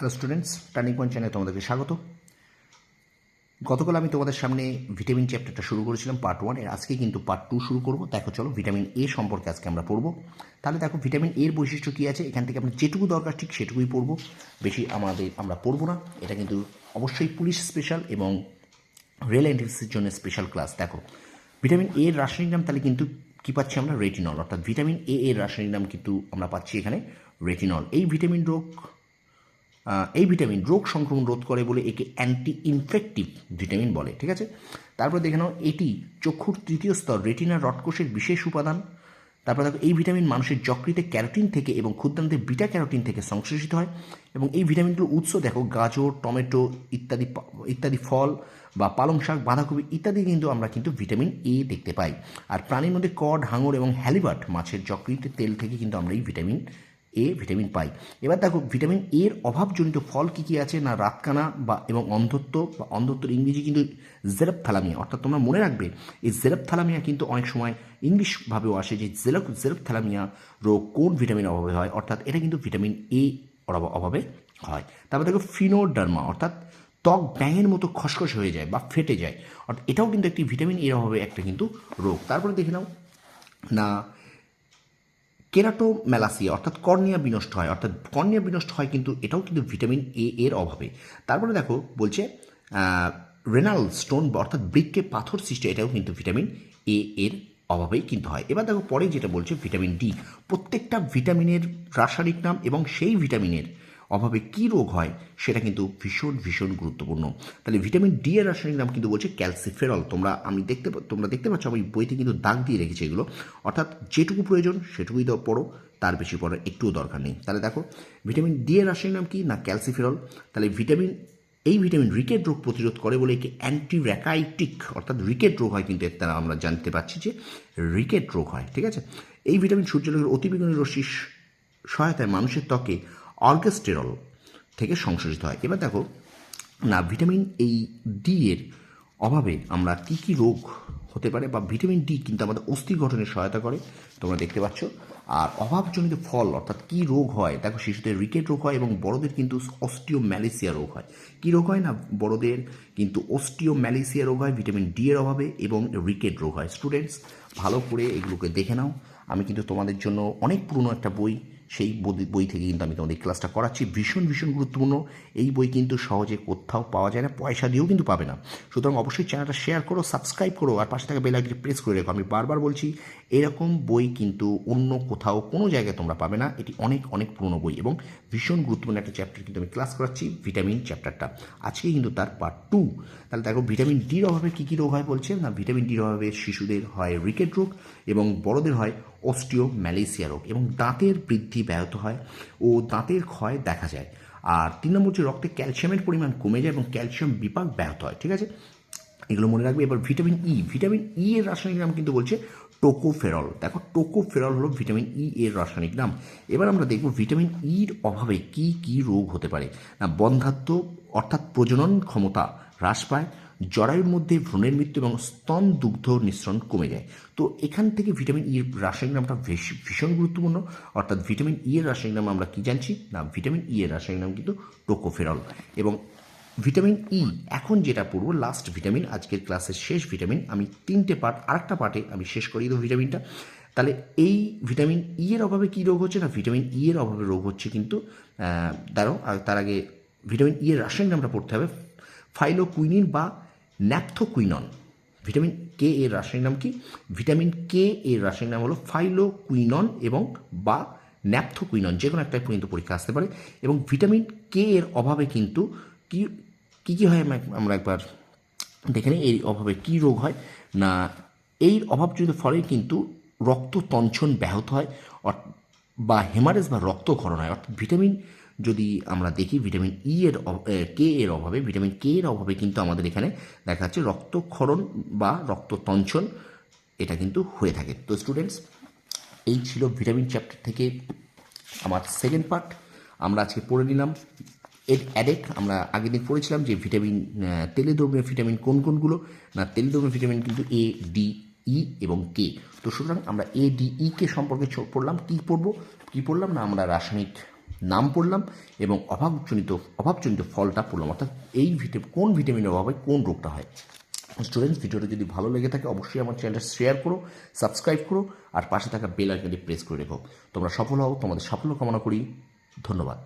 Hello students turning point চ্যানেলে তোমাদেরকে স্বাগত। গতকাল আমি তোমাদের সামনে ভিটামিন চ্যাপ্টারটা শুরু করেছিলাম পার্ট ওয়ানের। আজকে কিন্তু পার্ট টু শুরু করব। দেখো চলো ভিটামিন এ সম্পর্কে আজকে আমরা পড়ব। তাহলে দেখো ভিটামিন এর বৈশিষ্ট্য কী আছে? এখান থেকে আমরা যেটুকু দরকার ঠিক সেটুকুই পড়ব। বেশি আমাদের আমরা পড়ব না। এটা কিন্তু অবশ্যই পুলিশ স্পেশাল এবং রেল এন্ট্রিসের জন্য স্পেশাল ক্লাস দেখো ভিটামিন এর রাসায়নিক নাম তাহলে কিন্তু কী পাচ্ছি আমরা? রেটিনল অর্থাৎ ভিটামিন এ এর রাসায়নিক নাম কিন্তু আমরা পাচ্ছি এখানে রেটিনল এই ভিটামিন রোগ এই ভিটামিন রোগ সংক্রমণ রোধ করে বলে একে অ্যান্টি ইনফেক্টিভ ভিটামিন বলে, ঠিক আছে? তারপর দেখে নাও, এটি চক্ষুর তৃতীয় স্তর রেটিনার রডকোষের বিশেষ উপাদান। তারপর দেখো, এই ভিটামিন মানুষের যকৃতে ক্যারোটিন থেকে এবং ক্ষুদ্রান্তে বিটা ক্যারোটিন থেকে সংশ্লেষিত হয় এবং এই ভিটামিনগুলোর উৎস দেখো, গাজর, টমেটো ইত্যাদি ইত্যাদি ফল বা পালং শাক, বাঁধাকপি ইত্যাদি কিন্তু আমরা কিন্তু ভিটামিন এ দেখতে পাই। আর প্রাণীর মধ্যে কড, হাঙর এবং হ্যালিবার্ট মাছের যকৃতে তেল থেকে কিন্তু আমরা এই ভিটামিন এ ভিটামিন পাই। এবার দেখো ভিটামিন এর অভাবজনিত ফল কী কী আছে? না, রাতকানা বা, এবং অন্ধত্ব বা, অন্ধত্বর ইংরেজি কিন্তু জেরপ জেরপথ্যালামিয়া অর্থাৎ তোমরা মনে রাখবে, এই জেরপ জেরপথ্যালামিয়া কিন্তু অনেক সময় ইংলিশভাবেও আসে যে জেরপ জেরপথ্যালামিয়া রোগ কোন ভিটামিন অভাবে হয়? অর্থাৎ এটা কিন্তু ভিটামিন এ অভাবে হয়। তারপর দেখো ফিনোডার্মা অর্থাৎ ত্বক ব্যাঙের মতো খসখস হয়ে যায় বা ফেটে যায়। অর্থাৎ এটাও কিন্তু একটি ভিটামিন এর অভাবে একটা কিন্তু রোগ। তারপরে দেখে নাও, না কেরাটোম্যালাসিয়া অর্থাৎ কর্নিয়া বিনষ্ট হয়। অর্থাৎ কর্নিয়া বিনষ্ট হয় কিন্তু এটাও কিন্তু ভিটামিন এ এর অভাবে। তারপরে দেখো, বলছে রেনাল স্টোন অর্থাৎ বৃক্ষে পাথর সৃষ্টি, এটাও কিন্তু ভিটামিন এ এর অভাবেই কিন্তু হয়। এবার দেখো, পরে যেটা বলছে, ভিটামিন ডি প্রত্যেকটা ভিটামিনের রাসায়নিক নাম এবং সেই ভিটামিনের অভাবে কী রোগ হয় সেটা কিন্তু ভীষণ ভীষণ গুরুত্বপূর্ণ। তাহলে ভিটামিন ডি এর রাসায়নিক নাম কিন্তু বলছে ক্যালসিফেরল। তোমরা, আমি দেখতে তোমরা দেখতে পাচ্ছ আমি বইতে কিন্তু দাগ দিয়ে রেখেছি এগুলো। অর্থাৎ যেটুকু প্রয়োজন সেটুকুই তো পড়ো, তার বেশি পড়ার একটুও দরকার নেই। তাহলে দেখো, ভিটামিন ডি এর রাসায়নিক নাম কি? না, ক্যালসিফেরল। তাহলে ভিটামিন, এই ভিটামিন রিকেট রোগ প্রতিরোধ করে বলে একে অ্যান্টি র্যাকাইটিক অর্থাৎ রিকেট রোগ হয় কিন্তু এর দ্বারা আমরা জানতে পারছি যে রিকেট রোগ হয়, ঠিক আছে? এই ভিটামিন সূর্যালোকের অতিবেগুনি রশ্মির সহায়তায় মানুষের ত্বকে অর্গেস্টেরল থেকে সংশোধিত হয়। এবার দেখো, না ভিটামিন এই ডি এর অভাবে আমরা কী কী রোগ হতে পারে বা ভিটামিন ডি কিন্তু আমাদের অস্থি গঠনে সহায়তা করে, তোমরা দেখতে পাচ্ছ। আর অভাবজনিত ফল, অর্থাৎ কী রোগ হয়, দেখো শিশুদের রিকেট রোগ হয় এবং বড়দের কিন্তু অস্টিও ম্যালেসিয়া রোগ হয়। কী রোগ হয় না? বড়দের কিন্তু অস্টিও ম্যালেসিয়া রোগ হয় ভিটামিন ডি এর অভাবে এবং রিকেট রোগ হয়। স্টুডেন্টস ভালো করে এগুলোকে দেখে নাও। আমি কিন্তু তোমাদের জন্য অনেক পুরনো একটা বই সেই বই- থেকে কিন্তু আমি তোমাদের ক্লাসটা করাচ্ছি। ভীষণ ভীষণ গুরুত্বপূর্ণ। এই বই কিন্তু সহজে কোথাও পাওয়া যায় না, পয়সা দিয়েও কিন্তু পাবে না। সুতরাং অবশ্যই চ্যানেলটা শেয়ার করো সাবস্ক্রাইব করো, আর পাশে থাকা বেল আইকনটি প্রেস করে রেখো। আমি বারবার বলছি, এরকম বই কিন্তু অন্য কোথাও, কোনো জায়গায় তোমরা পাবে না। এটি অনেক অনেক পুরনো বই এবং ভীষণ গুরুত্বপূর্ণ একটা চ্যাপ্টার কিন্তু আমি ক্লাস করাচ্ছি ভিটামিন চ্যাপ্টারটা আজকে কিন্তু তার পার্ট টু তাহলে দেখো ভিটামিন ডির অভাবে কী কী রোগ হয় বলছে? না ভিটামিন ডির অভাবে শিশুদের হয় রিকেট রোগ এবং বড়দের হয় অস্টিও ম্যালেসিয়া রোগ এবং দাঁতের বৃদ্ধি ব্যাহত হয় ও দাঁতের ক্ষয় দেখা যায়। আর তিন নম্বর হচ্ছে রক্তে ক্যালসিয়ামের পরিমাণ কমে যায় এবং ক্যালসিয়াম বিপাক ব্যাহত হয়, ঠিক আছে? এগুলো মনে রাখবে। এবার ভিটামিন ই ভিটামিন ই এর রাসায়নিক নাম কিন্তু বলছে টোকোফেরল। দেখো, টোকোফেরল হলো ভিটামিন ই এর রাসায়নিক নাম। এবার আমরা দেখব ভিটামিন ইর অভাবে কি কি রোগ হতে পারে। না বন্ধাত্ব অর্থাৎ প্রজনন ক্ষমতা হ্রাস পায় জরায়ুর মধ্যে ভ্রূণের মৃত্যু এবং স্তন দুগ্ধ নিঃসরণ কমে যায়। তো এখান থেকে ভিটামিন ই রাসায়নিক নামটা ভীষণ গুরুত্বপূর্ণ। অর্থাৎ ভিটামিন ই এর রাসায়নিক নাম আমরা কি জানছি? না, ভিটামিন ই এর রাসায়নিক নাম কিন্তু টোকোফেরল। এবং ভিটামিন ই এখন যেটা পড়ব লাস্ট ভিটামিন আজকের ক্লাসের শেষ ভিটামিন আমি তিনটে পার্ট আরেকটা পার্টে আমি শেষ করিয়ে দেবো ভিটামিনটা তাহলে এই ভিটামিন ই এর অভাবে কী রোগ হচ্ছে? না ভিটামিন ই এর অভাবে রোগ হচ্ছে কিন্তু আর তার আগে ভিটামিন ই এর রাসায়নিক নামটা পড়তে হবে ফাইলোকুইনিন বা ন্যাপথোকুইনন। ভিটামিন কে এর রাসায়নিক নাম কি? ভিটামিন কে এর রাসায়নিক নাম হলো ফাইলোকুইনন এবং বা ন্যাপথোকুইনন যে কোনো একটা কিন্তু পরীক্ষা আসতে পারে। এবং ভিটামিন কে এর অভাবে কিন্তু কি, কী কী হয় আমরা- একবার দেখে নিই, এর অভাবে কী রোগ হয়? না, এই অভাবজনিত ফলে কিন্তু রক্ত তঞ্চন ব্যাহত হয় বা হেমারেজ বা রক্তক্ষরণ হয় অর্থাৎ ভিটামিন, যদি আমরা দেখি ভিটামিন ই এর অভ- কে এর অভাবে, ভিটামিন কে এর অভাবে কিন্তু আমাদের এখানে দেখা যাচ্ছে রক্তক্ষরণ বা রক্ততঞ্চন, এটা কিন্তু হয়ে থাকে। তো স্টুডেন্টস এই ছিল ভিটামিন চ্যাপ্টার থেকে আমার সেকেন্ড পার্ট আমরা আজকে পড়ে নিলাম এর অ্যাডেক আমরা আগের দিন পড়েছিলাম যে ভিটামিন তেলে দ্রবণীয় ভিটামিন কোন কোনগুলো? না তেলে দ্রবণীয় ভিটামিন কিন্তু এ ডি ই এবং কে। তো সুতরাং আমরা এ, ডি, ই, কে সম্পর্কে পড়লাম। কী পড়ব? কী পড়লাম? না, আমরা রাসায়নিক নাম পড়লাম এবং অভাবজনিত অভাবজনিত ফলটা পড়লাম। অর্থাৎ এই ভিটে কোন ভিটামিনের অভাবে কোন রোগটা হয়? স্টুডেন্টস ভিডিওটা যদি ভালো লেগে থাকে, অবশ্যই আমার চ্যানেলটা শেয়ার করো সাবস্ক্রাইব করো, আর পাশে থাকা বেল আইকনটি প্রেস করে রেখো। তোমরা সফল হও, তোমাদের সাফল্য কামনা করি। ধন্যবাদ।